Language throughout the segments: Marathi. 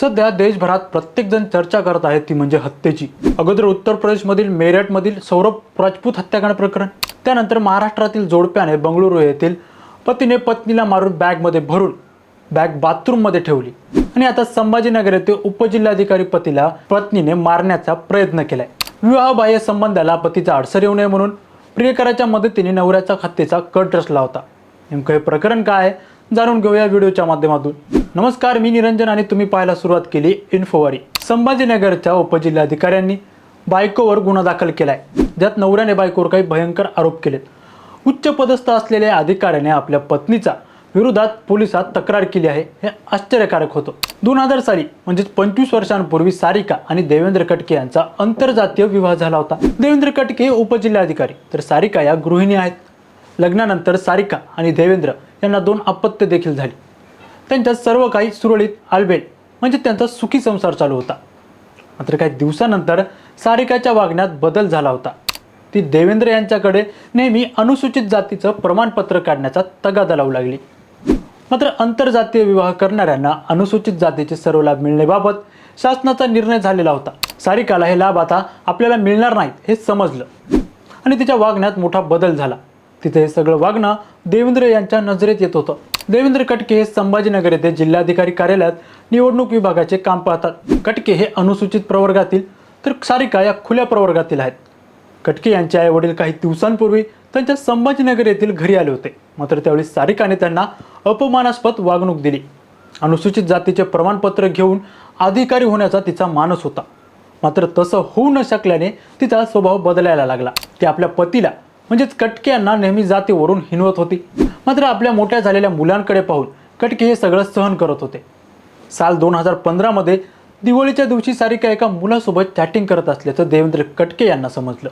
सध्या देशभरात प्रत्येकजण चर्चा करत आहे ती म्हणजे हत्येची. अगोदर उत्तर प्रदेशमधील मेरठमधील सौरभ राजपूत हत्याकांड प्रकरण त्यानंतर महाराष्ट्रातील जोडप्याने बंगळुरू येथील पतीने पत्नीला मारून बॅगमध्ये भरून बॅग बाथरूममध्ये ठेवली. आणि आता संभाजीनगर येथे उपजिल्हाधिकारी पतीला पत्नीने मारण्याचा प्रयत्न केलाय. विवाहबाह्य संबंधाला पतीचा अडसर येऊ नये म्हणून प्रियकराच्या मदतीने नवऱ्याचा हत्येचा कट रचला होता. नेमकं हे प्रकरण काय आहे जाणून घेऊया व्हिडिओच्या माध्यमातून. नमस्कार मी निरंजन आणि तुम्ही पाहायला सुरुवात केली इन्फोवारी. संभाजीनगरच्या उपजिल्हाधिकाऱ्यांनी बायकोवर गुन्हा दाखल केलाय. ज्यात नवऱ्याने बायकोवर काही भयंकर आरोप केलेत. उच्च पदस्थ असलेल्या अधिकाऱ्याने आपल्या पत्नीचा विरोधात पोलिसात तक्रार केली आहे. हे आश्चर्यकारक होतं. दोन हजार साली म्हणजेच पंचवीस वर्षांपूर्वी सारिका आणि देवेंद्र कटके यांचा आंतरजातीय विवाह झाला होता. देवेंद्र कटके हे उपजिल्हाधिकारी तर सारिका या गृहिणी आहेत. लग्नानंतर सारिका आणि देवेंद्र यांना दोन अपत्य देखील झाली. त्यांच्यात सर्व काही सुरळीत आलबेल. म्हणजे त्यांचा सुखी संसार चालू होता. मात्र काही दिवसानंतर सारिकाच्या वागण्यात बदल झाला होता. ती देवेंद्र यांच्याकडे नेहमी अनुसूचित जातीचं प्रमाणपत्र काढण्याचा तगादा लावू लागली. मात्र आंतरजातीय विवाह करणाऱ्यांना अनुसूचित जातीचे सर्व लाभ मिळण्याबाबत शासनाचा निर्णय झालेला होता. सारिकाला हे लाभ आता आपल्याला मिळणार नाहीत हे समजलं. आणि तिच्या वागण्यात मोठा बदल झाला. तिथे हे सगळं वागणं देवेंद्र यांच्या नजरेत येत होतं. देवेंद्र कटके हे संभाजीनगर येथे जिल्हाधिकारी कार्यालयात निवडणूक विभागाचे काम पाहतात. कटके हे अनुसूचित प्रवर्गातील तर सारिका या खुल्या प्रवर्गातील आहेत. कटके यांचे आई वडील काही दिवसांपूर्वी त्यांच्या संभाजीनगर येथील घरी आले होते. मात्र त्यावेळी सारिकाने त्यांना अपमानास्पद वागणूक दिली. अनुसूचित जातीचे प्रमाणपत्र घेऊन अधिकारी होण्याचा तिचा मानस होता. मात्र तसं होऊ न शकल्याने तिचा स्वभाव बदलायला लागला. ती आपल्या पतीला म्हणजेच कटके यांना नेहमी जातीवरून हिनवत होती. मात्र आपल्या मोठ्या झालेल्या मुलांकडे पाहून कटके हे सगळं सहन करत होते. साल दोन हजार पंधरामध्ये दिवाळीच्या दिवशी सारिका एका मुलासोबत चॅटिंग करत असल्याचं देवेंद्र कटके यांना समजलं.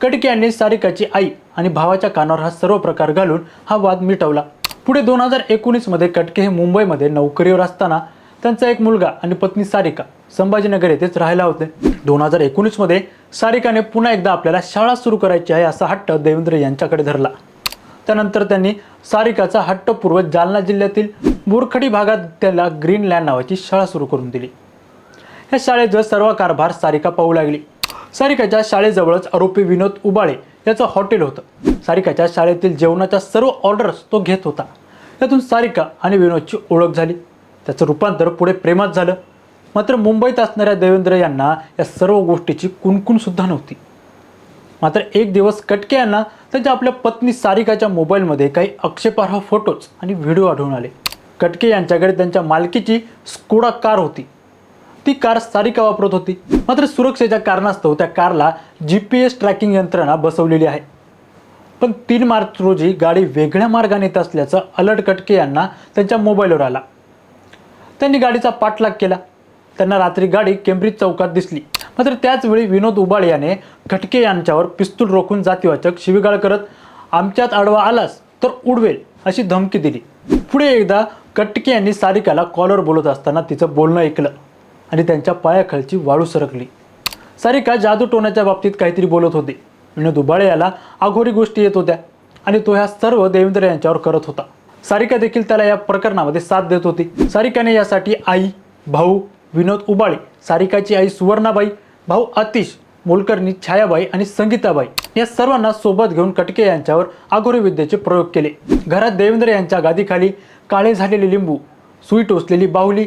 कटके यांनी सारिकाची आई आणि भावाच्या कानावर हा सर्व प्रकार घालून हा वाद मिटवला. पुढे दोन हजार एकोणीसमध्ये कटके हे मुंबईमध्ये नोकरीवर असताना त्यांचा एक मुलगा आणि पत्नी सारिका संभाजीनगर येथेच राहायला होते. दोन हजार एकोणीसमध्ये सारिकाने पुन्हा एकदा आपल्याला शाळा सुरू करायची आहे असा हट्ट देवेंद्र यांच्याकडे धरला. त्यानंतर त्यांनी सारिकाचा हट्टपूर्वक जालना जिल्ह्यातील बोरखडी भागात त्याला ग्रीनलँड नावाची शाळा सुरू करून दिली. या शाळेचा सर्व कारभार सारिका पाहू लागली. सारिकाच्या शाळेजवळच आरोपी विनोद उबाळे याचं हॉटेल होतं. सारिकाच्या शाळेतील जेवणाच्या सर्व ऑर्डर्स तो घेत होता. त्यातून सारिका आणि विनोदची ओळख झाली. त्याचं रूपांतर पुढे प्रेमात झालं. मात्र मुंबईत असणाऱ्या देवेंद्र यांना या सर्व गोष्टीची कुणकुण सुद्धा नव्हती. मात्र एक दिवस कटके यांना त्यांच्या आपल्या पत्नी सारिकाच्या मोबाईलमध्ये काही आक्षेपार्ह फोटोज आणि व्हिडिओ आढळून आले. कटके यांच्याकडे त्यांच्या मालकीची स्कोडा कार होती. ती कार सारिका वापरत होती. मात्र सुरक्षेच्या कारणास्तव त्या कारला जी पी एस ट्रॅकिंग यंत्रणा बसवलेली आहे. पण तीन मार्च रोजी गाडी वेगळ्या मार्गाने येत असल्याचं अलर्ट कटके यांना त्यांच्या मोबाईलवर आला. त्यांनी गाडीचा पाठलाग केला. त्यांना रात्री गाडी केम्ब्रिज चौकात दिसली. मात्र त्याचवेळी विनोद उबाळे याने खटके यांच्यावर पिस्तूल रोखून जातीवाचक शिवीगाळ करत आमच्यात आडवा आलास तर उडवेल अशी धमकी दिली. पुढे एकदा कटके यांनी सारिकाला कॉलर बोलत असताना तिचं बोलणं ऐकलं आणि त्यांच्या पायाखालची वाळू सरकली. सारिका जादू टोण्याच्या बाबतीत काहीतरी बोलत होती. विनोद उबाळे याला अघोरी गोष्टी येत होत्या आणि तो ह्या सर्व देवेंद्र यांच्यावर करत होता. सारिका देखील त्याला या प्रकरणामध्ये साथ देत होती. सारिकाने यासाठी आई भाऊ विनोद उबाळे सारिकाची आई सुवर्णाबाई भाऊ अतिश मोलकर्णी छायाबाई आणि संगीताबाई या सर्वांना सोबत घेऊन कटके यांच्यावर आघोरी विद्येचे प्रयोग केले. घरात देवेंद्र यांच्या गादीखाली काळे झालेले लिंबू सुई टोचलेली बाहुली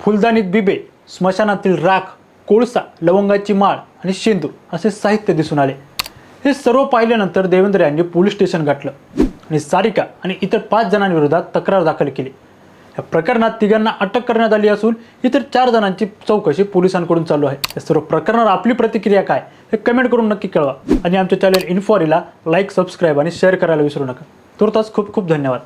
फुलदानीत बिबे स्मशानातील राख कोळसा लवंगाची माळ आणि शेंदूर असे साहित्य दिसून आले. हे सर्व पाहिल्यानंतर देवेंद्र यांनी पोलीस स्टेशन गाठलं आणि सारिका आणि इतर पाच जणांविरोधात तक्रार दाखल केली. या प्रकरणात तिघांना अटक करण्यात आली असून इतर चार जणांची चौकशी पोलिसांकडून चालू आहे. या सर्व प्रकरणावर आपली प्रतिक्रिया काय हे कमेंट करून नक्की कळवा. आणि आमच्या चॅनल इन्फॉरीला लाईक सबस्क्राईब आणि शेअर करायला विसरू नका. तुर्तास खूप खूप धन्यवाद.